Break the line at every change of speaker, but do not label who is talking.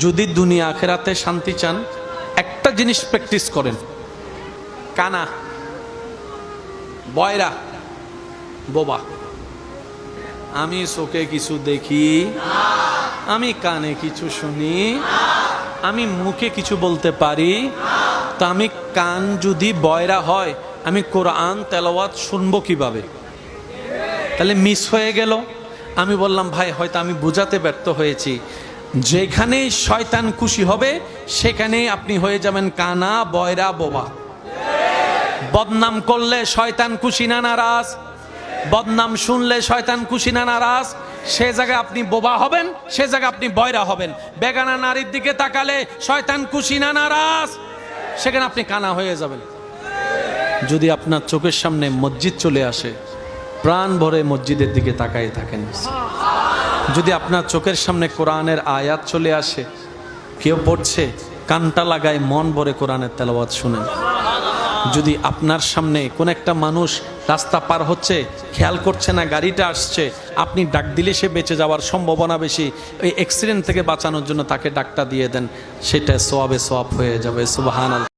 যদি দুনিয়া আখেরাতে শান্তি চান, একটা জিনিস প্র্যাকটিস করেন। কানা, বয়রা, বোবা। আমি চোখে কিছু দেখি, আমি কানে কিছু শুনি, আমি মুখে কিছু বলতে পারি, তো আমি কান যদি বয়রা হয়, আমি কোরআন, তেলাওয়াত শুনব কীভাবে? তাহলে মিস হয়ে গেল। আমি বললাম, ভাই, হয়তো আমি বোঝাতে ব্যর্থ হয়েছি। যেখানেই শয়তান খুশি হবে সেখানেই আপনি হয়ে যাবেন কানা, বয়রা, বোবা। বদনাম করলে শয়তান খুশি না নারাজ? বদনাম শুনলে শয়তান খুশি না নারাজ? সে জায়গায় আপনি বোবা হবেন, সে জায়গায় আপনি বয়রা হবেন। বেগানা নারীর দিকে তাকালে শয়তান খুশি না নারাজ? সেখানে আপনি কানা হয়ে যাবেন। যদি আপনার চোখের সামনে মসজিদ চলে আসে, প্রাণ ভরে মসজিদের দিকে তাকাই থাকেন। যদি আপনার চোখের সামনে কোরআনের আয়াত চলে আসে, কেউ পড়ছে, কানটা লাগায় মন ভরে কোরআনের তেলাওয়াত শুনেন। যদি আপনার সামনে কোন একটা মানুষ রাস্তা পার হচ্ছে, খেয়াল করছে না গাড়িটা আসছে, আপনি ডাক দিলে সে বেঁচে যাওয়ার সম্ভাবনা বেশি ওই অ্যাক্সিডেন্ট থেকে বাঁচানোর জন্য তাকে ডাকটা দিয়ে দেন, সেটা সোয়াবে সোয়াব হয়ে যাবে সুবাহান